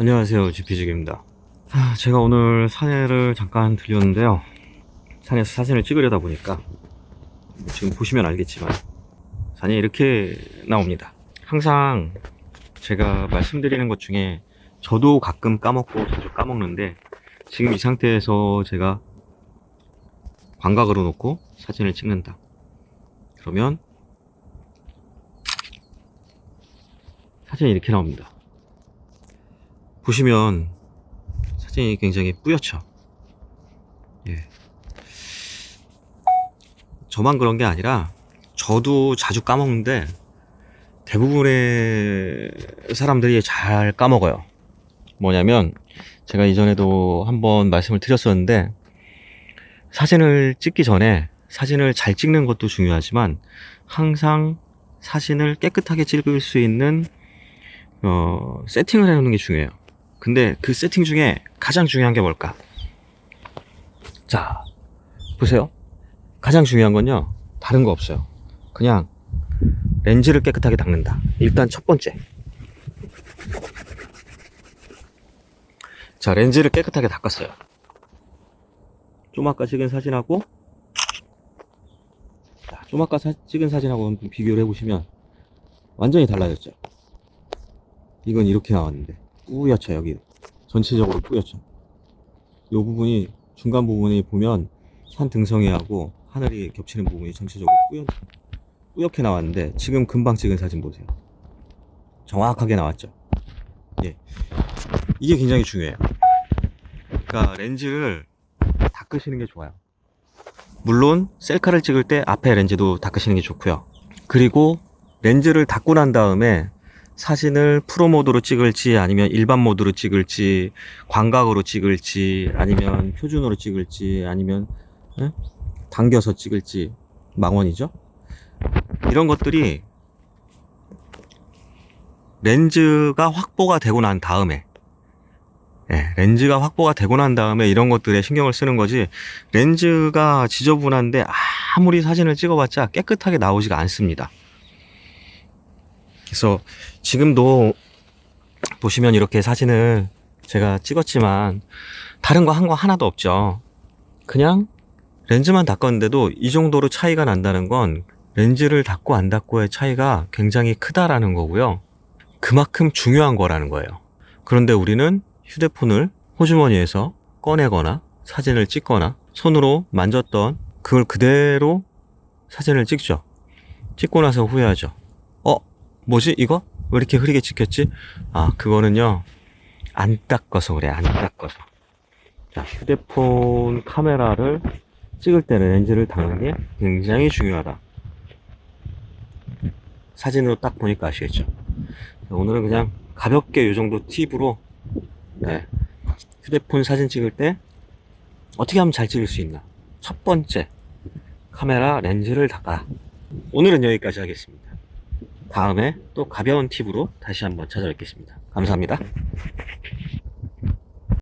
안녕하세요 GP직입니다. 아, 제가 오늘 산에를 잠깐 들렸는데요. 산에서 사진을 찍으려다 보니까 지금 보시면 알겠지만 산이 이렇게 나옵니다. 항상 제가 말씀드리는 것 중에 저도 가끔 까먹고 자주 까먹는데 지금 이 상태에서 제가 광각으로 놓고 사진을 찍는다. 그러면 사진이 이렇게 나옵니다 보시면 사진이 굉장히 뿌옇죠. 예. 저만 그런 게 아니라 저도 자주 까먹는데 대부분의 사람들이 잘 까먹어요. 뭐냐면 제가 이전에도 한번 말씀을 드렸었는데 사진을 찍기 전에 사진을 잘 찍는 것도 중요하지만 항상 사진을 깨끗하게 찍을 수 있는 어, 세팅을 해놓는 게 중요해요. 근데 그 세팅 중에 가장 중요한 게 뭘까? 자, 보세요. 가장 중요한 건요, 다른 거 없어요. 그냥 렌즈를 깨끗하게 닦는다. 일단 첫 번째. 자, 렌즈를 깨끗하게 닦았어요. 좀 아까 찍은 사진하고, 자, 좀 아까 사- 찍은 사진하고 비교를 해보시면 완전히 달라졌죠. 이건 이렇게 나왔는데 뿌옇죠 여기. 전체적으로 뿌옇죠 이 부분이 중간 부분이 보면 산 등성이하고 하늘이 겹치는 부분이 전체적으로 뿌옇, 뿌옇게 나왔는데 지금 금방 찍은 사진 보세요. 정확하게 나왔죠? 예. 이게 굉장히 중요해요. 그러니까 렌즈를 닦으시는 게 좋아요. 물론 셀카를 찍을 때 앞에 렌즈도 닦으시는 게 좋고요. 그리고 렌즈를 닦고 난 다음에 사진을 프로 모드로 찍을지 아니면 일반 모드로 찍을지 광각으로 찍을지 아니면 표준으로 찍을지 아니면 예? 당겨서 찍을지 망원이죠 이런 것들이 렌즈가 확보가 되고 난 다음에 예, 렌즈가 확보가 되고 난 다음에 이런 것들에 신경을 쓰는 거지 렌즈가 지저분한데 아무리 사진을 찍어봤자 깨끗하게 나오지가 않습니다 그래서 지금도 보시면 이렇게 사진을 제가 찍었지만 다른 거 한 거 하나도 없죠. 그냥 렌즈만 닦았는데도 이 정도로 차이가 난다는 건 렌즈를 닦고 안 닦고의 차이가 굉장히 크다라는 거고요. 그만큼 중요한 거라는 거예요. 그런데 우리는 휴대폰을 호주머니에서 꺼내거나 사진을 찍거나 손으로 만졌던 그걸 그대로 사진을 찍죠. 찍고 나서 후회하죠. 어, 뭐지 이거? 왜 이렇게 흐리게 찍혔지? 아 그거는요. 안 닦아서 그래 안 닦아서. 자 휴대폰 카메라를 찍을 때는 렌즈를 닦는 게 굉장히 중요하다. 사진으로 딱 보니까 아시겠죠? 오늘은 그냥 가볍게 이 정도 팁으로 네, 휴대폰 사진 찍을 때 어떻게 하면 잘 찍을 수 있나? 첫 번째 카메라 렌즈를 닦아라 오늘은 여기까지 하겠습니다 다음에 또 가벼운 팁으로 다시 한번 찾아뵙겠습니다. 감사합니다.